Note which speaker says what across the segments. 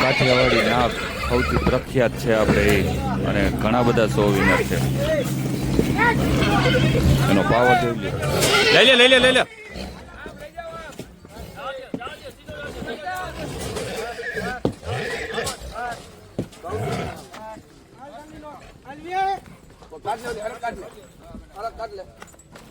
Speaker 1: કાઠિયાવાડી નાગ સૌથી પ્રખ્યાત છે આપણે એ અને ઘણા બધા શો વિનર છે. એનો પાવર જોઈ લે લઈ લે લઈ લે લઈ લે. આમ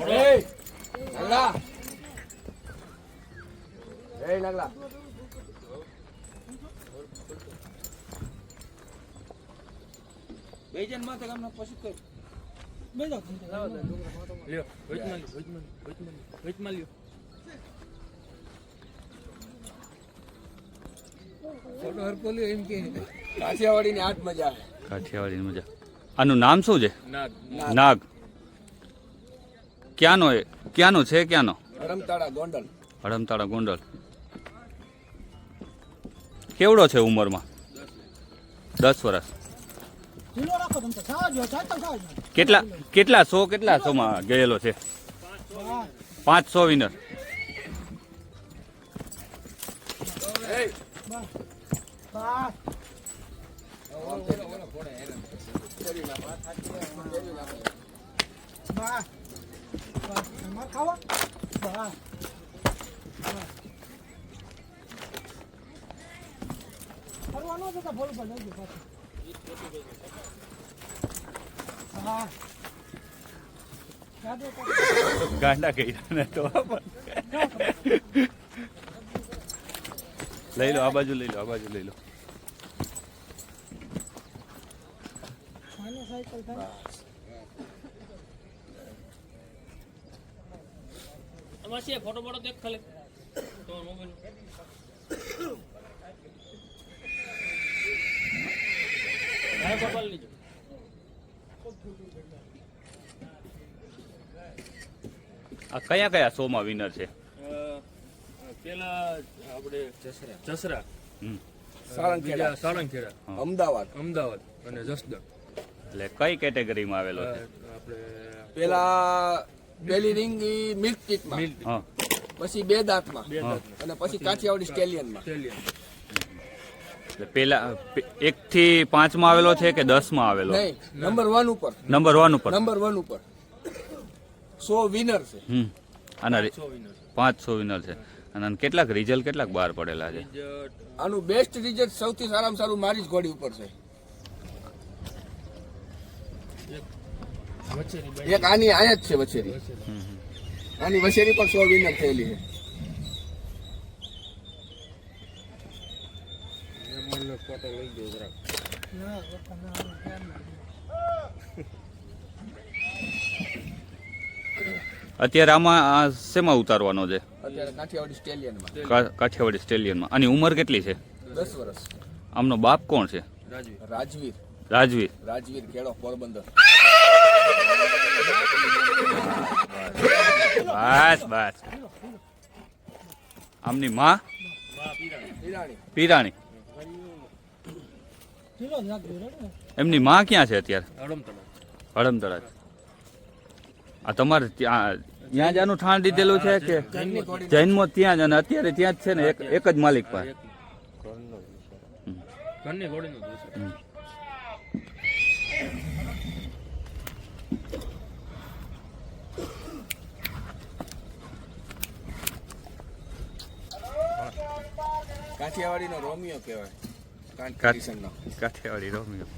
Speaker 2: Hey, Nagla. Hey, Nagla. બેજનમાં ગામનો પશુ કર
Speaker 3: લ્યો વચમાં લ્યો વચમાં વચમાં વચમાં લ્યો ફોટો હરકોલ્યો એમ કે
Speaker 2: કાઠિયાવાડી ની આઠ મજા આવે
Speaker 1: ની મજા આનું નામ શું છે? નાગ. ક્યાંનો એ? ક્યાંનો છે ક્યાંનો?
Speaker 2: હડમતાળા ગોંડલ.
Speaker 1: હડમતાળા ગોંડલ. કેવડો છે ઉંમરમાં? દસ વર્ષ. કેટલા કેટલા સો કેટલા સોમાં ગયેલો છે? પાંચ સો વિનર ગાંડા કર્યા ને તો લઈ લો, આ બાજુ લઈ લો, આ બાજુ લઈ લો.
Speaker 3: આમાં છે ફોટો ફોટો દેખ ખાલી. તમારો મોબાઈલ હા મોબાઈલ લીજો
Speaker 1: આ કયા કયા શોમાં વિનર છે?
Speaker 3: પેલા આપણે જસરા. જસરા. સાળંગખેડા
Speaker 2: અમદાવાદ.
Speaker 3: અમદાવાદ અને જસદણ.
Speaker 1: એટલે કઈ કેટેગરીમાં આવેલો છે?
Speaker 2: પેલા પેલી રિંગ મિલ્ક ટીટમાં પછી બે દાંતમાં. અને પછી કાઠિયાવાડી સ્ટેલિયનમાં
Speaker 1: પેલા એક થી પાંચમાં આવેલો છે કે દસમાં આવેલો?
Speaker 2: નંબર વન ઉપર.
Speaker 1: નંબર વન ઉપર.
Speaker 2: નંબર વન ઉપર. સો વિનર છે.
Speaker 1: હમ. આના
Speaker 3: સો વિનર
Speaker 1: પાંચસો વિનર છે. અને કેટલાક રિઝલ્ટ કેટલાક બહાર પડેલા છે?
Speaker 2: આનું બેસ્ટ રિઝલ્ટ સૌથી સારામાં સારું મારી જ ઘોડી ઉપર છે. એક આની આયા જ છે વછેરી. આની વછેરી પણ સો વિનર થયેલી છે.
Speaker 1: અત્યારે આમાં આ શેમાં ઉતારવાનો છે?
Speaker 2: અત્યારે કાઠિયાવાડી સ્ટેલિયનમાં
Speaker 1: આની ઉંમર કેટલી છે?
Speaker 2: દસ વર્ષ.
Speaker 1: આમનો બાપ કોણ છે?
Speaker 3: રાજવી
Speaker 2: રાજવીર.
Speaker 1: રાજવીર.
Speaker 2: રાજવીર કેળો પોરબંદર.
Speaker 1: બસ બસ. આમની માં?
Speaker 3: પીરાણી.
Speaker 1: એમની માં ક્યાં છે અત્યારે?
Speaker 3: હડમતળા
Speaker 1: આ તમારે ત્યાં ત્યાં જ આનું ઠાણ દીધેલું છે કે?
Speaker 2: ઘોડી
Speaker 1: ત્યાં જ અને અત્યારે ત્યાં જ છે ને એક એક જ માલિક પાસે.
Speaker 3: ઘરની ઘોડીનું
Speaker 2: કાઠિયાવાડીનો રોમિયો કહેવાય. કિશનનો.
Speaker 1: કાઠિયાવાડી રોમિયો.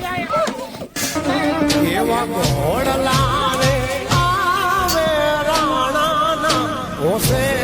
Speaker 2: Yeah, yeah.
Speaker 4: એવા ઘોડલા લાવે આવે રાણાના હોશે